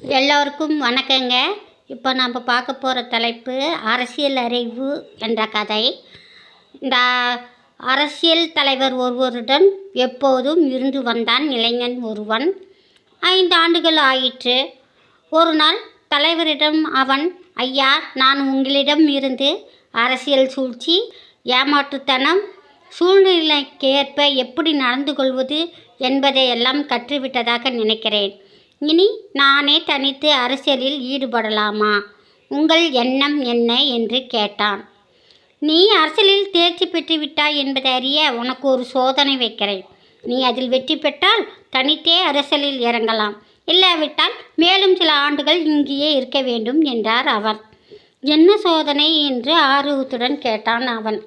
எல்லோருக்கும் வணக்கங்க. இப்போ நம்ம பார்க்க போகிற தலைப்பு அரசியல் அறிவு என்ற கதை. இந்த அரசியல் தலைவர் ஒருவருடன் எப்போதும் இருந்து வந்தான் இளைஞன் ஒருவன். ஐந்து ஆண்டுகள் ஆயிற்று. ஒரு நாள் தலைவரிடம் அவன் ஐயா நான் உங்களிடம் இருந்து அரசியல் சூழ்ச்சி ஏமாற்றுத்தனம் சூழ்நிலைக்கேற்ப எப்படி நடந்து கொள்வது என்பதையெல்லாம் கற்றுவிட்டதாக நினைக்கிறேன். இனி நானே தனித்து அரசியலில் ஈடுபடலாமா? உங்கள் எண்ணம் என்ன? என்று கேட்டான். நீ அரசியலில் தேர்ச்சி பெற்று விட்டாய் என்பதை அறிய உனக்கு ஒரு சோதனை வைக்கிறேன். நீ அதில் வெற்றி பெற்றால் தனித்தே அரசியலில் இறங்கலாம். இல்லாவிட்டால் மேலும் சில ஆண்டுகள் இங்கேயே இருக்க வேண்டும் என்றார் அவர். என்ன சோதனை? என்று ஆர்வத்துடன் கேட்டான் அவன்.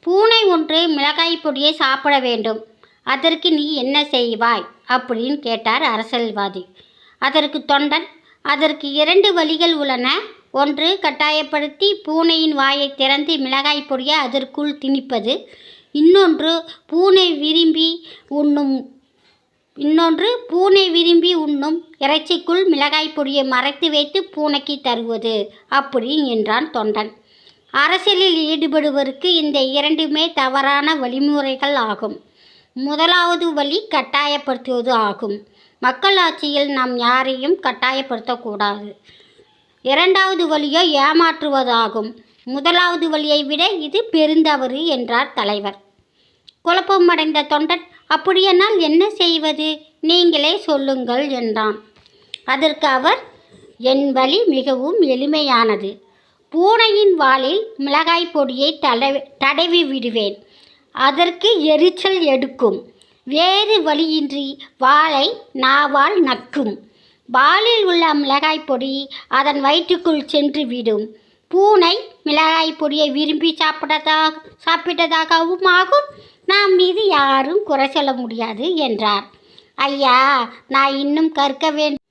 பூனை ஒன்று மிளகாய் பொடியை சாப்பிட வேண்டும். அதற்கு நீ என்ன செய்வாய்? அப்படின்னு கேட்டார் அரசியல்வாதி. அதற்கு தொண்டன் அதற்கு இரண்டு வழிகள் உள்ளன. ஒன்று கட்டாயப்படுத்தி பூனையின் வாயை திறந்து மிளகாய் பொடியை அதற்குள் திணிப்பது. இன்னொன்று பூனை விரும்பி உண்ணும் இன்னொன்று பூனை விரும்பி உண்ணும் இறைச்சிக்குள் மிளகாய் பொடியை மறைத்து வைத்து பூனைக்கு தருவது அப்படி என்றான் தொண்டன். அரசியலில் ஈடுபடுவதற்கு இந்த இரண்டுமே தவறான வழிமுறைகள் ஆகும். முதலாவது வழி கட்டாயப்படுத்துவது ஆகும். மக்களாட்சியில் நாம் யாரையும் கட்டாயப்படுத்தக்கூடாது. இரண்டாவது வழியோ ஏமாற்றுவதாகும். முதலாவது வழியை விட இது பெருந்தவறு என்றார் தலைவர். குழப்பமடைந்த தொண்டன் அப்படியானால் என்ன செய்வது? நீங்களே சொல்லுங்கள் என்றான். அதற்கு அவர் என் வழி மிகவும் எளிமையானது. பூனையின் வாளில் மிளகாய் பொடியை தடவி தடவி விடுவேன். அதற்கு எரிச்சல் எடுக்கும். வேறு வழியின்றி வாளை நாவால் நக்கும் வாலில் உள்ள மிளகாய் பொடி அதன் வயிற்றுக்குள் சென்று விடும். பூனை மிளகாய் பொடியை விரும்பி சாப்பிட்டதா சாப்பிட்டதாகவும் ஆகும். நாம் மீது யாரும் குறை சொல்ல முடியாது என்றார். ஐயா நான் இன்னும் கற்க வேண்டும்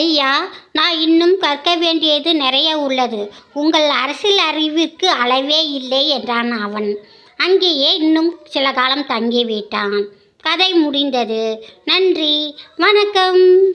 ஐயா நான் இன்னும் கற்க வேண்டியது நிறைய உள்ளது. உங்கள் அரசியல் அறிவுக்கு அளவே இல்லை என்றான் அவன். அங்கேயே இன்னும் சில காலம் தங்கிவிட்டான். கதை முடிந்தது. நன்றி. வணக்கம்.